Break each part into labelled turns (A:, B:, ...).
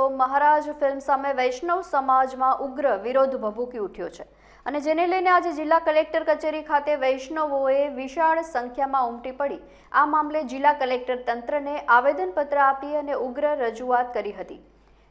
A: તો મહારાજ ફિલ્મ સામે વૈષ્ણવ સમાજમાં ઉગ્ર વિરોધ ભભૂકી ઉઠ્યો છે. અને જેને લઈને આજે જિલ્લા કલેક્ટર કચેરી ખાતે વૈષ્ણવોએ વિશાળ સંખ્યામાં ઉમટી પડી. આ મામલે જિલ્લા કલેક્ટર તંત્રને આવેદનપત્ર આપી અને ઉગ્ર રજૂઆત કરી હતી.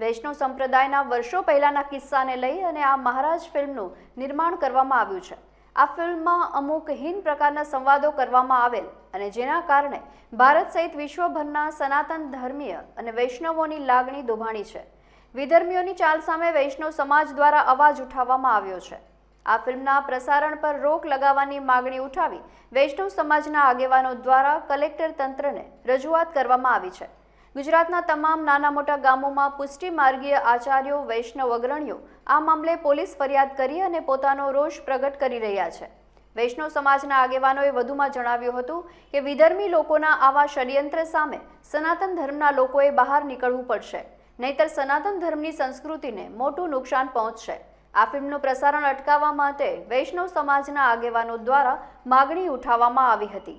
A: વૈષ્ણવ સંપ્રદાયના વર્ષો પહેલાના કિસ્સાને લઈ અને આ મહારાજ ફિલ્મનું નિર્માણ કરવામાં આવ્યું છે. આ ફિલ્મમાં અમુક હીન પ્રકારના સંવાદો કરવામાં આવેલ. અને જેના કારણે ભારત સહિત વિશ્વભરના સનાતન ધર્મીય અને વૈષ્ણવોની લાગણી દુભાણી છે. વિધર્મીઓની ચાલ સામે વૈષ્ણવ સમાજ દ્વારા અવાજ ઉઠાવવામાં આવ્યો છે. આ ફિલ્મના પ્રસારણ પર રોક લગાવવાની માગણી ઉઠાવી વૈષ્ણવ સમાજના આગેવાનો દ્વારા કલેક્ટર તંત્રને રજૂઆત કરવામાં આવી છે. ગુજરાતના તમામ નાના મોટા ગામોમાં પુષ્ટિ માર્ગીય આચાર્યો, વૈષ્ણવ અગ્રણીઓ આ મામલે પોલીસ ફરિયાદ કરી અને પોતાનો રોષ પ્રગટ કરી રહ્યા છે. વૈષ્ણવ સમાજના આગેવાનોએ વધુમાં જણાવ્યું હતું કે વિધર્મી લોકોના આવા ષડયંત્ર સામે સનાતન ધર્મના લોકોએ બહાર નીકળવું પડશે. નહીતર સનાતન ધર્મની સંસ્કૃતિને મોટું નુકસાન પહોંચશે. આ ફિલ્મનું પ્રસારણ અટકાવવા માટે વૈષ્ણવ સમાજના આગેવાનો દ્વારા માગણી ઉઠાવવામાં આવી હતી.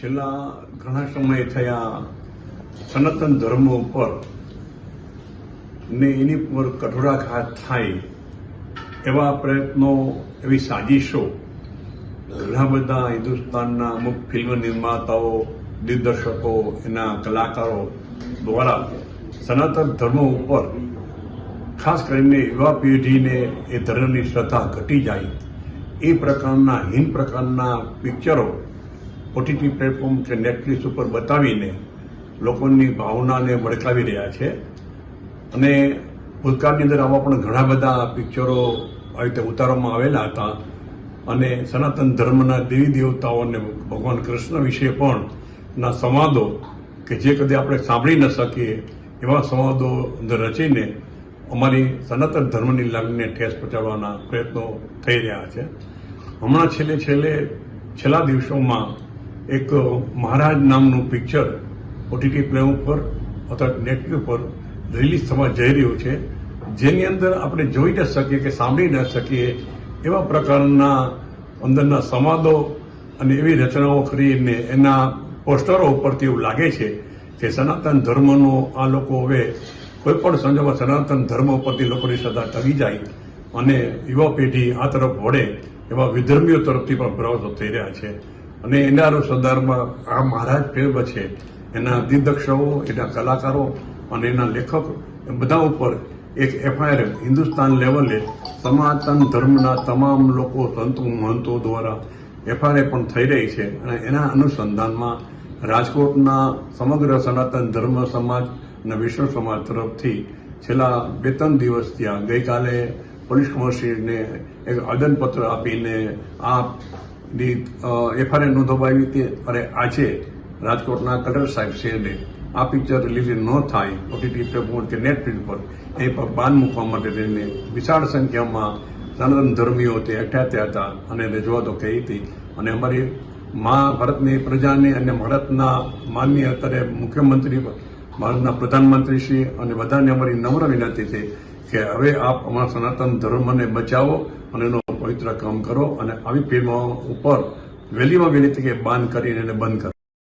B: છેલ્લા ઘણા સમય થયા સનાતન ધર્મ ઉપર ને એની પર કઠોરાઘાત થાય એવા પ્રયત્નો, એવી સાજિશો ઘણા બધા હિન્દુસ્તાનના અમુક ફિલ્મ નિર્માતાઓ, દિગ્દર્શકો, એના કલાકારો દ્વારા સનાતન ધર્મ ઉપર, ખાસ કરીને યુવા પેઢીને એ ધર્મની શ્રદ્ધા ઘટી જાય. એ પ્રકારના, હિન પ્રકારના પિક્ચરો ઓટીટી પ્લેટફોર્મ કે નેટફ્લિક્સ ઉપર બતાવીને લોકોની ભાવનાને ભડકાવી રહ્યા છે. અને ભૂતકાળની અંદર આવા પણ ઘણા બધા પિક્ચરો આવી રીતે ઉતારવામાં આવેલા હતા. અને સનાતન ધર્મના દેવી દેવતાઓ અને ભગવાન કૃષ્ણ વિશે પણ ના સંવાદો કે જે કદી આપણે સાંભળી ન શકીએ એવા સંવાદો અંદર રચીને અમારી સનાતન ધર્મની લાગણીને ઠેસ પહોંચાડવાના પ્રયત્નો થઈ રહ્યા છે. હમણાં છેલ્લે છેલ્લે છેલ્લા દિવસોમાં એક મહારાજ નામનું પિક્ચર ઓટીટી પ્લે ઉપર અથવા નેટવી ઉપર રિલીઝ થવા જઈ રહ્યું છે. જેની અંદર આપણે જોઈ ન શકીએ કે સાંભળી ન શકીએ એવા પ્રકારના અંદરના સંવાદો અને એવી રચનાઓ કરીને એના પોસ્ટરો ઉપરથી એવું લાગે છે કે સનાતન ધર્મનો આ લોકો હવે કોઈ પણ સંજોગમાં સનાતન ધર્મ ઉપરથી લોકોની શ્રદ્ધા ટકી જાય અને યુવા પેઢી આ તરફ વળે એવા વિધર્મીઓ તરફથી પણ પ્રવાસો થઈ રહ્યા છે. અને એના સરદારમાં આ મહારાજ ફિલ્મ છે એના દિગ્દર્શકો, એના કલાકારો અને એના લેખકો એ બધા ઉપર એક એફઆઈઆર હિન્દુસ્તાન લેવલે સનાતન ધર્મના તમામ લોકો સંતો મહંતો દ્વારા એફઆઈઆર પણ થઈ રહી છે અને એના અનુસંધાનમાં રાજકોટના સમગ્ર સનાતન ધર્મ સમાજ અને વિશ્વ સમાજ તરફથી છેલ્લા બે ત્રણ દિવસ ત્યાં ગઈકાલે પોલીસ કમિશનરને એક આદનપત્ર આપીને આ એફઆઈઆર નોંધવાઈ હતી અને આજે રાજકોટના કલેક્ટર સાહેબ શ્રીને આ પિક્ચર રિલીઝ ન થાય ઓટીટી પ્લેટફોર્મ કે નેટફ્લિક્સ પર, એ પર બાન મૂકવા માટે થઈને વિશાળ સંખ્યામાં સનાતન ધર્મીઓ તે એકઠા હતા અને રજૂઆતો કહી હતી. અને અમારી મા ભારતની પ્રજાને અને ભારતના માનનીય અત્યારે મુખ્યમંત્રી ભારતના પ્રધાનમંત્રી શ્રી અને બધાને અમારી નમ્ર વિનંતી છે કે હવે આપ અમારા સનાતન ધર્મને બચાવો અને એનો પવિત્ર કામ કરો અને આવી ફિલ્મો ઉપર વહેલીમાં વહેલી તકે બાન કરીને એને બંધ કરો.